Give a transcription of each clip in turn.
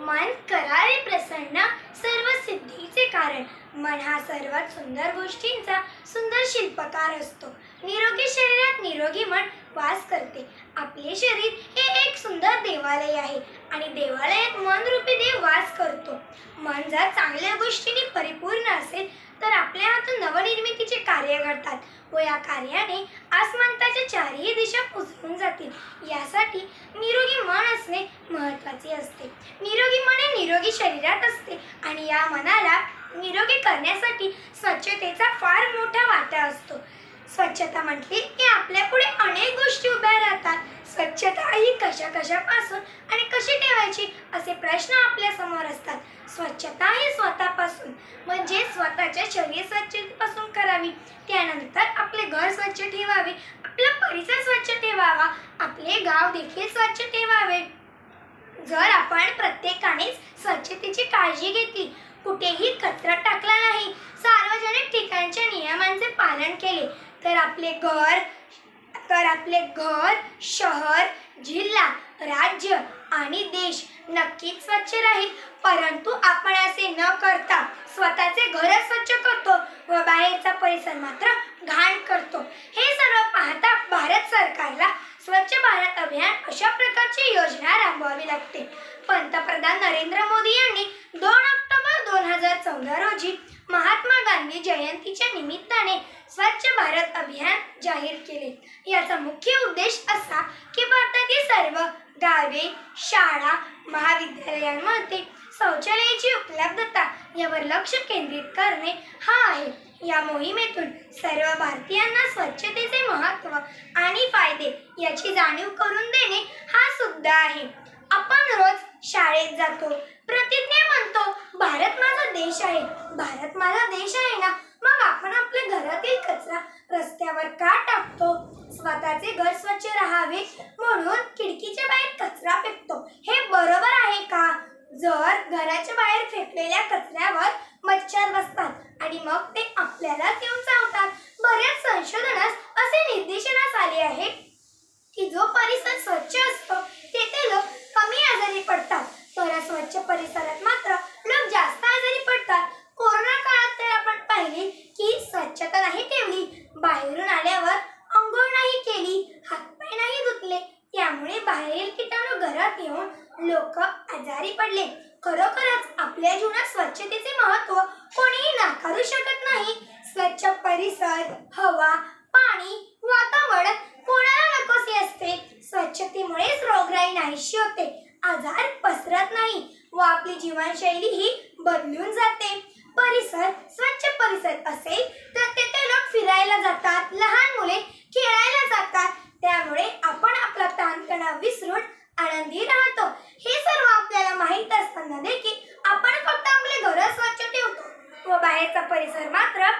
मन करारे प्रसन्न सर्व सिद्धीचे कारण. मन हा सर्वात सुंदर गोष्टींचा सुंदर शिल्पकार असतो. निरोगी शरीरात निरोगी मन वास करते. आपले शरीर हे एक सुंदर देवालय आहे आणि देवालयात मन रूपी देव वास करतो. मन जर चांगल्या गोष्टींनी परिपूर्ण असेल तर आपल्या हातून नवनिर्मितीचे कार्य पडतात व या कार्याने आसमंताच्या चारही दिशा उचलून जातील. यासाठी निरोगी मन असणे महत्त्वाचे असते. निरोगी मन हे निरोगी शरीरात असते आणि या मनाला निरोगी करण्यासाठी स्वच्छतेचा फार मोठा वाटा असतो. स्वच्छता म्हटली की आपल्या पुढे अनेक गोष्टी उभ्या राहतात. स्वच्छता ही कशा कशापासून आणि कशी ठेवायची असे प्रश्न आपल्यासमोर असतात. स्वच्छता ही स्वतःपासून म्हणजे स्वतःच्या शरीर स्वच्छतेपासून करावी. त्यानंतर आपले घर स्वच्छ ठेवावे आपला परिसर स्वच्छ ठेवावा आपले गाव देखील स्वच्छ ठेवावे. जर आपण प्रत्येकानेच स्वच्छतेची काळजी घेतली कुठेही कचरा टाकला नाही सार्वजनिक ठिकाणच्या नियमांचे पालन केले तर आपले घर तर आपले घर शहर जिल्हा राज्य आणि देश नक्कीच स्वच्छ राहील. परंतु आपण असे न करता स्वतःचे घर स्वच्छ करतो व बाहेरचा परिसर मात्र घाण करतो. हे सर्व पाहता भारत सरकारला स्वच्छ भारत अभियान अशा प्रकारची योजना राबवावी लागते. पंतप्रधान नरेंद्र मोदी यांनी दोन ऑक्टोबर दोन हजार चौदा रोजी महात्मा गांधी जयंतीच्या निमित्ताने स्वच्छ भारत अभियान जाहीर केले. याचा मुख्य उद्देश असा की भारतातील सर्व गावे शाळा महाविद्यालयांमध्ये शौचालयाची उपलब्धता यावर लक्ष केंद्रित करणे हा आहे. या मोहिमेतून सर्व भारतीयांना स्वच्छतेचे महत्त्व आणि फायदे याची जाणीव करून देणे हा सुद्धा आहे. आपण रोज शाळेत जातो प्रतिज्ञा म्हणतो भारत माझा देश आहे. भारत माझा देश आहे ना? आपण आपल्या घरातील कचरा रस्त्यावर का टाकतो? स्वतःचे घर स्वच्छ राहावे म्हणून खिडकीच्या बाहेर कचरा फेकतो. हे बरोबर आहे का? जर घराच्या बाहेर फेकलेल्या कचऱ्यावर मच्छर बसतात आणि मग ते आपल्यालाच येऊन चावतात बऱ्याच संशोधनास असे निर्देशनास आले आहे की जो परिसर स्वच्छ असतो तेथे लोक कमी आजारी पडतात. तर स्वच्छ परिसरात मात्र लोक जास्त आजारी पडतात कोरोना काळात तर आपण पाहिले की स्वच्छता नाही ठेवली बाहेरून आल्यावर अंघोळ नाही केली हातपाय नाही धुतले त्यामुळे बाहेरील किटाणू घरात येऊन लोक आजारी पडले. खरोखरच आपल्या जीवनात स्वच्छतेचे महत्त्व कोणीही नाकारू शकत नाही. स्वच्छ परिसर हवा पाणी वातावरण कोणाला नकोसे असते. स्वच्छतेमुळेच रोगराई नाहीशी होते. आजार पसरत नाही व आपली जीवनशैली ही बदलून जाते. परिसर स्वच्छ परिसर असेल तर तेथे लोक फिरायला जातात. लहान मुले शाळेचा परिसर मात्र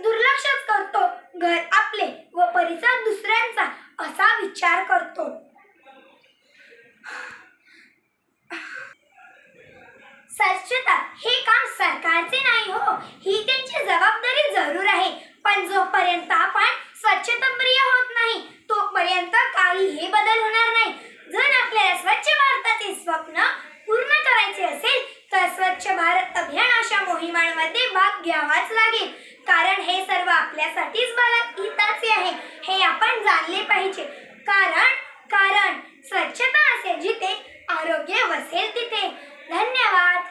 दुर्लक्षच करतो. घर आपले व परिसर दुसऱ्यांचा असा विचार करतो. स्वच्छता हे काम सरकारचे नाही हो. ही त्यांची जबाबदारी जरूर आहे. पण जोपर्यंत आपण स्वच्छताप्रिय होत नाही तोपर्यंत काही हे बदल होणार नाही. जर आपल्याला स्वच्छ भारताचे स्वप्न पूर्ण करायचे असेल तर स्वच्छ भारत अभियान मोहिमांमध्ये भाग घ्यावाच लागेल. कारण हे सर्व आपल्यासाठीच बालक हिताचे आहे. हे आपण जाणले पाहिजे. कारण कारण स्वच्छता असेल जिथे आरोग्य वसेल तिथे. धन्यवाद.